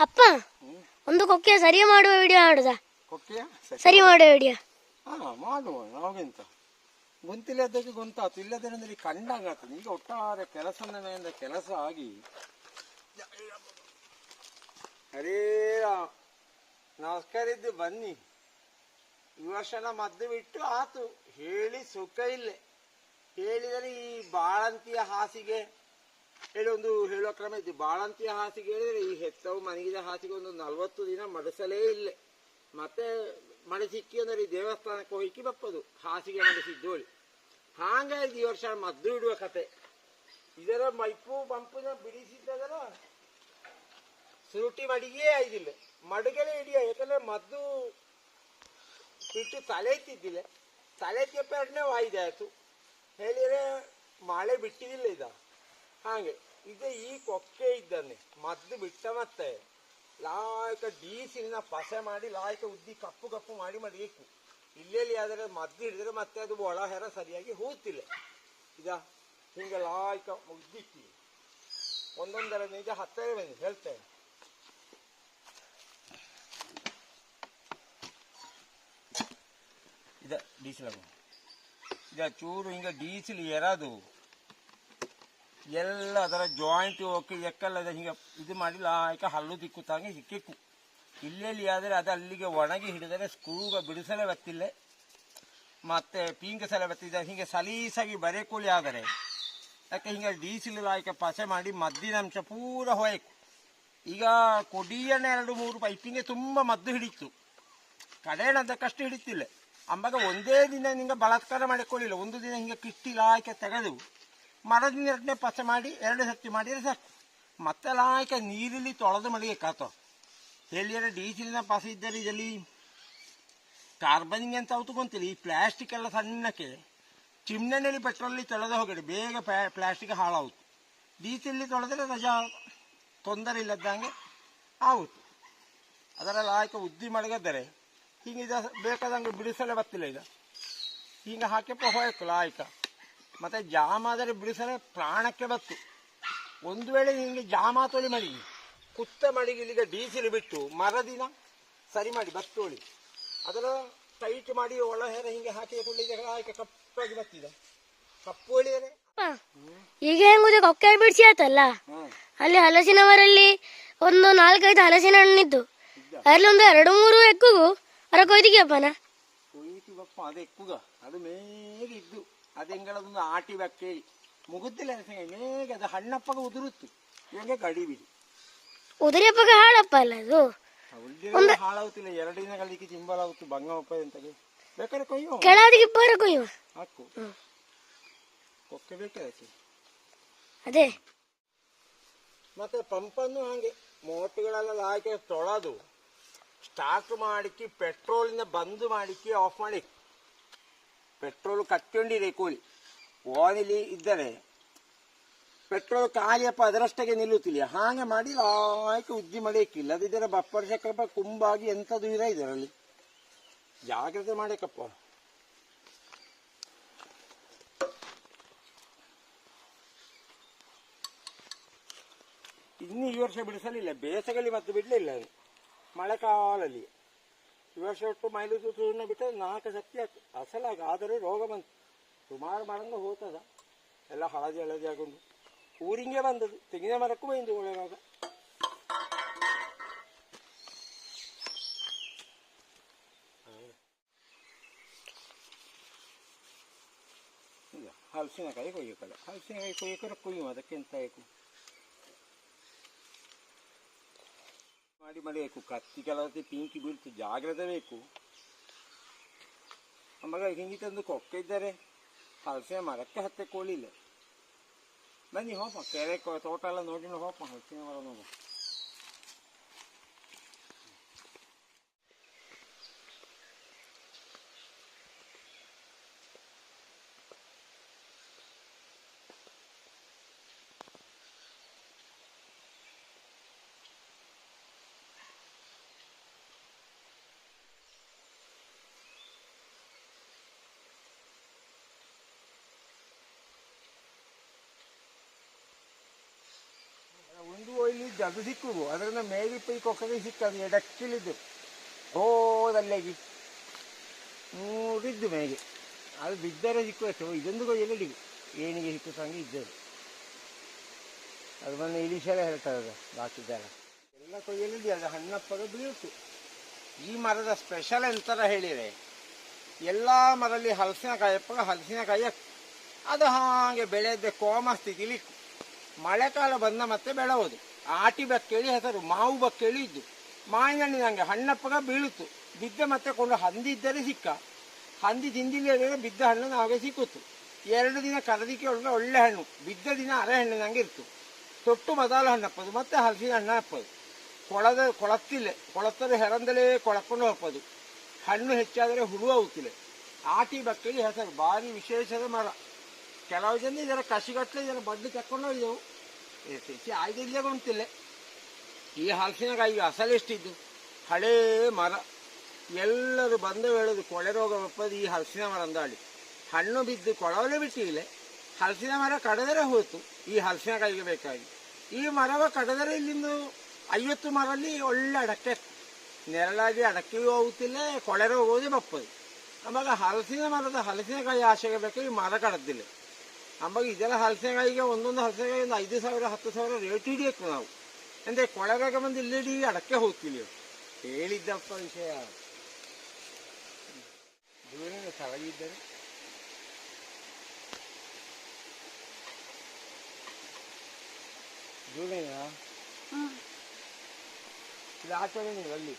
ಅಪ್ಪ ಒಂದು ಕೊಕ್ಕೆ ಸರಿ ಮಾಡುವ ವಿಡಿಯೋ ಮಾಡುದಾ ಕೊಕ್ಕೆಯ? ಸರಿ ಮಾಡುವ ವಿಡಿಯೋ ಹಾ ಮಾಡುವ ನಾವೆಂತ. ಗೊಂತಿಲ್ಲದಕ್ಕೆ ಗೊಂತಾತು. ಇಲ್ಲದೇನೆಂದ್ರೆ ಕಂಡಂಗಾಗ್ತದೆ ಈಗ ಒಟ್ಟಾರೆ ಕೆಲಸ ಕೆಲಸ ಆಗಿ. ಅರೇ. ನಮಸ್ಕಾರ ಇದ್ದು ಬನ್ನಿ. ಈ ವರ್ಷನ ಮದ್ದು ಬಿಟ್ಟು ಆತು. ಹೇಳಿ ಸುಖ ಇಲ್ಲೇ. ಹೇಳಿದರೆ ಈ ಬಾಳಂತಿಯ ಹಾಸಿಗೆ ಹೇಳಿ ಹೇಳೋ ಕ್ರಮ ಇತ್ತು ಬಾಳಂತಿಯ ಹಾಸಿಗೆ ಹೇಳಿದ್ರೆ ಈ ಹೆತ್ತವು ಮನಗಿದ ಹಾಸಿಗೆ ಒಂದು ನಲ್ವತ್ತು ದಿನ ಮಡಿಸಲೇ ಇಲ್ಲ. ಮತ್ತೆ ಮಡಿಸಿಕ್ಕಿ ಸಿಕ್ಕಿ ಅಂದ್ರೆ ಈ ದೇವಸ್ಥಾನಕ್ಕೆ ಹೋಗಿ ಬಪ್ಪದು. ಹಾಸಿಗೆ ಮಡಿಸಿದ್ದೋಳಿ ಹಾಗಾಗಿ ಈ ವರ್ಷ ಮದ್ದು ಇಡುವ ಕತೆ. ಇದರ ಮೈಪು ಪಂಪಿನ ಬಿಡಿಸಿದ್ದರ ಸುರುಟಿ ಮಡಿಗೆಯೇ ಐದಿಲ್ಲ ಮಡಗಲೇ ಹಿಡಿಯ, ಯಾಕಂದ್ರೆ ಮದ್ದು ಬಿಟ್ಟು ತಲೆ ಎತ್ತಿದ್ದಿಲ್ಲ ತಲೆ ವಾಯ್ದೆ ಆಯ್ತು. ಹೇಳಿದ್ರೆ ಮಳೆ ಬಿಟ್ಟಿದ್ದಿಲ್ಲ ಇದ. ಹಾಗೆ, ಇದೆ ಈ ಕೊಕ್ಕೆ ಇದ್ದಾನೆ ಮದ್ದು ಬಿಟ್ಟ ಮತ್ತೆ ಲಾಯಕ ಡೀಸಿಲಿನ ಪಸೆ ಮಾಡಿ, ಲಾಯಕ ಉದ್ದಿ ಕಪ್ಪು ಕಪ್ಪು ಮಾಡಿ ಮಡಿಯಬೇಕು ಇಲ್ಲೆಲ್ಲಿ ಆದರೆ ಮದ್ದು ಹಿಡಿದ್ರೆ ಮತ್ತೆ ಅದು ಒಳ ಹೆರ ಸರಿಯಾಗಿ ಹೂತಿಲ್ಲ. ಇದ ಹಿಂಗೆ ಲಾಯಕ ಉದ್ದಿಕ್ಕಿ. ಒಂದೊಂದರ ನಿಜ ಹತ್ತಿರ ಬನ್ನಿ ಹೇಳ್ತೇನೆ. ಇದ ಡೀಸಿಲ್. ಇದ ಚೂರು ಹಿಂಗೆ ಡೀಸಿಲ್ ಎರದು. ಎಲ್ಲ ಅದರ ಜಾಯಿಂಟ್ ಹೋಗಿ ಎಕ್ಕಲ್ಲದ ಹಿಂಗೆ ಇದು ಮಾಡಿ ಲಾಯ್ಕ ಹಲ್ಲು ದಿಕ್ಕುತ್ತಂಗೆ ಹಿಕ್ಕಿಕ್ಕು ಇಲ್ಲೆಲ್ಲಿ ಆದರೆ ಅದು ಅಲ್ಲಿಗೆ ಒಣಗಿ ಹಿಡಿದರೆ ಸ್ಕ್ರೂಗ ಬಿಡಿಸಲೇ ಬತ್ತಿಲ್ಲ ಮತ್ತೆ ಸಲ ಬತ್ತಿದ ಹಿಂಗೆ ಸಲೀಸಾಗಿ ಬರೆಕೋಳಿ ಆದರೆ ಯಾಕೆ ಹಿಂಗೆ ಡೀಸಿಲ್ ಲಾಯ್ಕ ಪಸೆ ಮಾಡಿ ಮದ್ದಿನ ಅಂಶ ಪೂರ ಹೋಯ್ಕು ಈಗ ಕೊಡಿಯನ್ನ ಎರಡು ಮೂರು ಪೈಪಿಂಗೆ ತುಂಬ ಮದ್ದು ಹಿಡಿತು ಕಷ್ಟ ಹಿಡಿತಿಲ್ಲ. ಅಂಬಾಗ ಒಂದೇ ದಿನ ನಿಂಗೆ ಬಲಾತ್ಕಾರ ಮಾಡಿಕೊಳ್ಳಿಲ್ಲ ಒಂದು ದಿನ ಹಿಂಗೆ ಕಿಟ್ಟಿ ಲಾಯ್ಕೆ ತೆಗೆದು ಮರದಿನ ನೀರನ್ನೇ ಪಸೆ ಮಾಡಿ, ಎರಡು ಸರ್ತಿ ಮಾಡಿದರೆ ಸಾಕು. ಮತ್ತೆ ಲಾಯಕ ನೀರಲ್ಲಿ ತೊಳೆದು ಮಡಿಗೆ ಕಾತೋ. ಎಲ್ಲಿಯಾರ ಡೀಸೆಲಿನ ಪಸೆ ಇದ್ದರೆ ಇದರಲ್ಲಿ ಕಾರ್ಬನಿಂಗ್ ಅಂತ ಅವ್ತು ಗೊಂತಿಲ್ಲ ಈ ಪ್ಲಾಸ್ಟಿಕ್ ಎಲ್ಲ ಸಣ್ಣಕ್ಕೆ ಚಿಮ್ನೆಯಲ್ಲಿ ಪೆಟ್ರೋಲಲ್ಲಿ ತೊಳೆದು ಹೋಗಡಿ ಬೇಗ ಪ್ಲಾಸ್ಟಿಕ್ ಹಾಳಾಗುತ್ತೆ. ಡೀಸೆಲ್ಲಿ ತೊಳೆದ್ರೆ ರಜಾ ತೊಂದರೆ ಇಲ್ಲದಂಗೆ ಆಗುತ್ತೆ. ಅದರ ಲಾಯಕ ಉದ್ದಿ ಮಡಗದ್ದರೆ ಹಿಂಗೆ ಬೇಕಾದಂಗೆ ಬಿಡಿಸಲೇ ಬರ್ತಿಲ್ಲ ಈಗ. ಹಿಂಗೆ ಹಾಕಿಪ್ಪ ಹೋಯ್ತು ಲಾಯಕ ಮತ್ತೆ ಜಾಮಾದರೆ ಬಿಡಿಸಲೇ ಪ್ರಾಣಕ್ಕೆ ಬತ್ತು. ಒಂದು ವೇಳೆ ನಿಮಗೆ ಜಾಮ ತೊಳಿ ಮಡಿ ಕುತ್ತ ಮಡಿಗಿಲ್ಲಿಗೆ ಡೀಸಿಲ್ ಬಿಟ್ಟು ಮರದಿನ ಸರಿ ಮಾಡಿ ಬತ್ತೋಳಿ ಅದರ ಟೈಟ್ ಮಾಡಿ ಒಳ ಹೇರ ಹಿಂಗೆ ಹಾಕಿ ಕೊಂಡಿದ್ದೆ ಆಯ್ಕೆ ಕಪ್ಪಾಗಿ ಬತ್ತಿದೆ. ಕಪ್ಪು ಹೇಳಿದರೆ ಅಪ್ಪ ಈಗ ಹೆಂಗುದೆ ಕೊಕ್ಕೆ ಬಿಡಿಸಿ ಆಯ್ತಲ್ಲ ಅಲ್ಲಿ ಹಲಸಿನ ಮರಲ್ಲಿ ಒಂದು ನಾಲ್ಕೈದು ಹಲಸಿನ ಹಣ್ಣಿದ್ದು. ಅಲ್ಲಿ ಒಂದು ಎರಡು ಮೂರು ಎಕ್ಕುಗು ಅರ ಕೊಯ್ದಿಗೆಪ್ಪನ ಕೊಯ್ದಿಗೆ ಬಪ್ಪ ಅದು ಎಕ್ಕುಗ. ಅದು ಮೇಗೆ ಇದ್ದು ಅದು ಎಂಗಳದೊಂದು ಆಟಿ ಕೇಳಿ ಮುಗುದಿಲ್ಲ ಹೇಗೆ ಅದು ಹಣ್ಣಪ್ಪಗ ಉದುರುತ್ತು. ಹೇಗೆ ಕಡಿಬಿಡಿ ಉದುರಿಯಪ್ಪಗ ಹಾಳಪ್ಪ ಅಲ್ಲ ಅದು? ಹಾಳಾಗುತ್ತಿಲ್ಲ. ಎರಡು ದಿನಗಳಿಗೆ ಆಗುತ್ತೆ. ಬಂಗಪ್ಪ ಅಂತ ಬೇಕಾದ್ರೆ ಕೊಯ್ಯೋ. ಕೆಳದಿಗೆ ಬರ ಕೊಯ್ಯೋ. ಹಾಕು. ಕೊಕ್ಕೆ ಬೇಕಾಯ್ತು ಅದೇ. ಮತ್ತೆ ಪಂಪನ್ನು ಹಾಗೆ ಮೋಟುಗಳೆಲ್ಲ ಹಾಕಿ ತೊಳೆದು ಸ್ಟಾರ್ಟ್ ಮಾಡಿಕ್ಕಿ ಪೆಟ್ರೋಲಿಂದ ಬಂದು ಮಾಡಿಕ್ಕಿ ಆಫ್ ಮಾಡಿ. ಪೆಟ್ರೋಲ್ ಕಟ್ಕೊಂಡಿದೆ ಕೋಳಿ ಓನಿಲಿ ಇದ್ದರೆ ಪೆಟ್ರೋಲ್ ಖಾಲಿಯಪ್ಪ ಅದರಷ್ಟಕ್ಕೆ ನಿಲ್ಲುತ್ತಿಲ್ಲ. ಹಾಗೆ ಮಾಡಿ ಲಾಯ್ಕೆ ಉದ್ದಿ ಮಾಡಿಕ್ಕಿಲ್ಲ ಅದಿದ್ದರೆ ಬಪ್ಪರ್ ಚಕ್ರಪ್ಪ ಕುಂಬಾಗಿ ಎಂಥದ್ದು ಇರ ಇದರಲ್ಲಿ? ಜಾಗ್ರತೆ ಮಾಡಕ್ಕಪ್ಪ ಇನ್ನು ಈ ವರ್ಷ ಬಿಡಿಸಲಿಲ್ಲ. ಬೇಸಗಲಿ ಮತ್ತು ಬಿಡಲಿಲ್ಲ ಅದು. ಮಳೆಕಾಲಲ್ಲಿ. ಈ ವರ್ಷ ಒಟ್ಟು ಮೈಲೂರು ಚೂರ್ಣ ಬಿಟ್ಟರೆ ನಾಲ್ಕು ಸತಿ ಆಯ್ತು ಅಸಲಾಗ ಆದರೂ ರೋಗ ಬಂತು ಸುಮಾರು ಮರಂಗ ಹೋತದ ಎಲ್ಲ ಹಳದಿ ಹಳದಿ ಆಗೊಂಡು ಊರಿಂಗೆ ಬಂದದು ತೆಂಗಿನ ಮರಕ್ಕೂ ಬೈಂದು ಒಳಗಾಗ ಇಲ್ಲ ಹಲಸಿನಕಾಯಿ ಕೊಯ್ಯಕ್ಕಲ್ಲ ಹಲಸಿನಕಾಯಿ ಕೊಯ್ಯಕ್ಕರೆ ಕೊಯ್ಯುವ ಅದಕ್ಕೆಂತ ಮಾಡಿ ಮಾಡಬೇಕು ಕತ್ತಿ ಕೆಲವತ್ತೆ ಪಿಂಕಿ ಬೀಳ್ತು, ಜಾಗ್ರತೆ ಬೇಕು. ಮಗ ಹಿಂಗೆ ತಂದು ಕೊಕ್ಕೆ ಇದ್ದರೆ. ಹಲಸೆ ಮರಕ್ಕೆ ಹತ್ತೆ ಕೋಳಿಲ್ಲ ಬನ್ನಿ ಹೋಪ ಕೆರೆ ತೋಟ ಎಲ್ಲ ನೋಡಿ ಹೋಪ ಹಲಸಿನ ಮರ ನೋಡು ಇದ್ದು ಅದು ಸಿಕ್ಕುದು ಅದರಿಂದ ಮೇಲಿಪ್ಪ ಈ ಕೊಕ್ಕಗೆ ಸಿಕ್ಕದು ಎಡಕ್ಕಿಳಿದ್ದು ಹೋದಲ್ಲೇಗಿ. ಮೂರಿದ್ದು ಮೇಗೆ. ಅದು ಬಿದ್ದರೆ ಸಿಕ್ಕುವಷ್ಟು ಇದೊಂದು ಕೊಯ್ಯಲಿಡಿಗೆ ಏನಿಗೆ ಸಿಕ್ಕುತ್ತಂಗೆ ಇದ್ದದು ಅದು ಮೊನ್ನೆ ಇಲಿಶೆಲ್ಲ ಹೇಳ್ತಾರೆ ಅದು ಬಾಕಿದ್ದೆಲ್ಲ ಎಲ್ಲ ಕೊಯ್ಯಲಿದ್ದು ಅದು ಹಣ್ಣಪ್ಪಗೆ ಬೀಳ್ತು. ಈ ಮರದ ಸ್ಪೆಷಲ್ ಎಂತರ ಹೇಳಿದೆ? ಎಲ್ಲ ಮರಲ್ಲಿ ಹಲಸಿನಕಾಯಪ್ಪ ಹಲಸಿನಕಾಯಿ ಅದು ಹಾಗೆ ಬೆಳೆದ ಕೋಮ ಸ್ಥಿತಿಲಿ ಮಳೆಕಾಲ ಬಂದ ಮತ್ತೆ ಬೆಳೆಯೋದು. ಆಟಿ ಬಕ್ಕೇಳಿ ಹೆಸರು, ಮಾವು ಬಕ್ಕೇಳಿ ಇದ್ದು ಮಾವಿನ ನನಗೆ ಹಣ್ಣಪ್ಪಗ ಬೀಳುತ್ತು. ಬಿದ್ದ ಮತ್ತೆ ಕೊಂಡು ಹಂದಿ ಇದ್ದರೆ ಸಿಕ್ಕ. ಹಂದಿ ತಿಂದಿಲ್ಲ ಬಿದ್ದ ಹಣ್ಣು ನಾವೇ ಸಿಕ್ಕಿತು ಎರಡು ದಿನ ಕರದಿಕ್ಕೆ ಒಳಗೆ ಒಳ್ಳೆ ಹಣ್ಣು, ಬಿದ್ದ ದಿನ ಅರೆ ಹಣ್ಣಿನಂಗೆ ಇತ್ತು. ತೊಟ್ಟು ಮದಾಲ ಹಣ್ಣಪ್ಪದು ಮತ್ತೆ ಹಲಸಿನ ಹಣ್ಣು ಹಪ್ಪದು ಕೊಳದ ಕೊಳತ್ತಿಲ್ಲ ಕೊಳತ್ತದ ಹೆರಂದಲೇ ಕೊಳಕೊಂಡು ಹಪ್ಪದು ಹಣ್ಣು ಹೆಚ್ಚಾದರೆ ಹುಳು ಆಗುತ್ತಿಲ್ಲ. ಆಟಿ ಬಕ್ಕೇಳಿ ಹೆಸರು, ಭಾರಿ ವಿಶೇಷದ ಮರ. ಕೆಲವು ಜನ ಇದರ ಕಸಿಗಟ್ಟಲೆ ಇದರ ಬಡ್ಡು ತಕ್ಕೊಂಡು ಹೋಗಿದ್ದೆವು. ಹೆಚ್ಚು ಆಯ್ದಿಲ್ಲೇ ಗೊತ್ತಿಲ್ಲ ಈ ಹಲಸಿನಾಗ ಅಸಲು ಎಷ್ಟಿದ್ದು? ಹಳೇ ಮರ. ಎಲ್ಲರೂ ಬಂದು ಹೇಳೋದು, ಕೊಳೆ ರೋಗ ಬಪ್ಪದು ಈ ಹಲಸಿನ ಮರ ಅಂದಾಳಿ ಹಣ್ಣು ಬಿದ್ದು ಕೊಳವಲೆ ಬಿಟ್ಟಿಲ್ಲ ಹಲಸಿನ ಮರ ಕಡದರೆ ಹೋಯ್ತು, ಈ ಹಲಸಿನಕಾಯಿಗೆ ಬೇಕಾಗಿ. ಈ ಮರವ ಕಡದರೆ ಇಲ್ಲಿಂದ ಐವತ್ತು ಮರಲ್ಲಿ ಒಳ್ಳೆ ಅಡಕೆ. ನೆರಳಾಗಿ ಅಡಕೆಯೂ ಹೋಗುತ್ತಿಲ್ಲ ಕೊಳೆ ರೋಗ ಹೋದೇ ಬಪ್ಪದು. ಆಮೇಲೆ ಹಲಸಿನ ಮರದ ಹಲಸಿನಕಾಯಿ ಆಸೆಗೆ ಬೇಕು ಈ ಮರ ಕಡದಿಲ್ಲ ಆವಾಗ ಇದೆಲ್ಲ ಹಲಸಿನಕಾಯಿಗೆ ಒಂದೊಂದು ಹಲಸಿನಕಾಯಿ ಒಂದು ಐದು ಸಾವಿರ ಹತ್ತು ಸಾವಿರ ರೇಟ್ ಹಿಡಿಯಬೇಕು ನಾವು ಅಂದ್ರೆ ಕೊಳೆಗಾಗ ಬಂದು ಇಲ್ಲಿಡಿ ಅಡಕ್ಕೆ ಹೋಗ್ತಿಲ್ಲ ಹೇಳಿದ್ದಪ್ಪ ವಿಷಯ ದೂರಿನ ಸಲಗಿದ್ದರೆ ದೂರಿನ ಇದು ಆಚರಣೆ ನೀವು ಅಲ್ಲಿ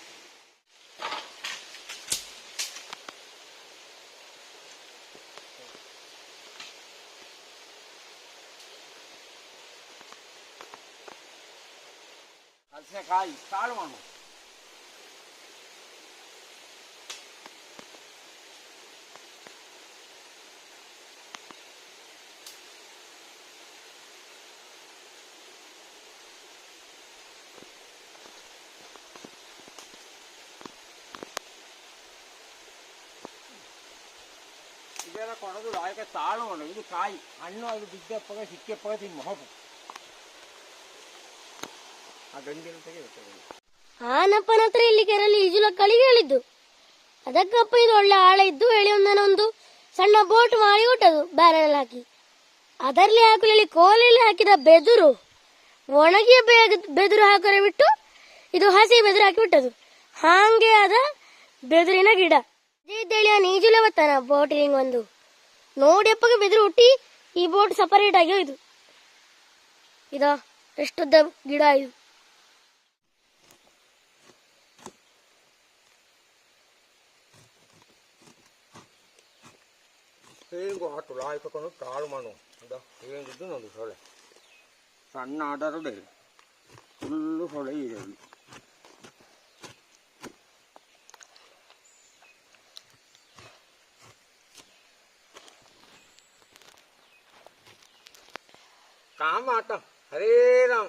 ಹಲಸಿನಕಾಯಿ ಕಾಳು ಮಾಡು ಇದೆಲ್ಲ ಕೊಡೋದು ಆಯ್ಕೆ ತಾಳು ಮಾಡು ಇದು ಕಾಯಿ ಹಣ್ಣು ಅದು ಬಿದ್ದಪ್ಪಗ ಸಿಕ್ಕಪ್ಪಗ ತಿನ್ನು ಹೋಗು ಆ ಆನಪ್ಪನ ಹತ್ರ ಇಲ್ಲಿ ಕೆರೆಯಲ್ಲಿ ಈಜುಲ ಕಳಿಗೆ ಹೇಳಿದ್ದು. ಅದಕ್ಕಪ್ಪ ಇದು ಒಳ್ಳೆ ಆಳ ಇದ್ದು ಹೇಳಿ ಒಂದನ ಒಂದು ಸಣ್ಣ ಬೋಟ್ ಮಾಡಿ ಊಟದು ಬ್ಯಾರಲ್ ಹಾಕಿ. ಅದರಲ್ಲಿ ಹಾಕಲಿ ಕೋಲಲ್ಲಿ ಹಾಕಿದ ಬೆದುರು. ಒಣಗಿಯ ಬೆದುರು ಹಾಕರೆ ಬಿಟ್ಟು ಇದು ಹಸಿ ಬೆದುರು ಹಾಕಿ ಬಿಟ್ಟದು. ಹಾಗೆ ಆದ ಬೆದುರಿನ ಗಿಡ. ಇದ್ದೇಳಿ ನೀಜುಲ ಬತ್ತಾನ ಬೋಟಿಂಗ್ ಒಂದು. ನೋಡಿ ಅಪ್ಪಗೆ ಬೆದುರು ಹುಟ್ಟಿ ಈ ಬೋಟ್ ಸಪರೇಟ್ ಆಗಿ ಹೋಯ್ತು ಇದ, ಎಷ್ಟುದ್ದ ಗಿಡ ಇದು. ಹೇಗೂ ಆಟು ಲಾಯ್ ತಕೊಂಡು ಕಾಳು ಮಾಡು ಅದ ಹೇಗಿದ್ದು ನೋಡಿ ಸೊಳ್ಳೆ ಸಣ್ಣ ಆಡರು ಬೇರೆ ಫುಲ್ಲು ಸೊಳ್ಳೆ ಇದೆ ಅಲ್ಲಿ ಕಾಮ ಆಟ ಹರೇ ರಾಮ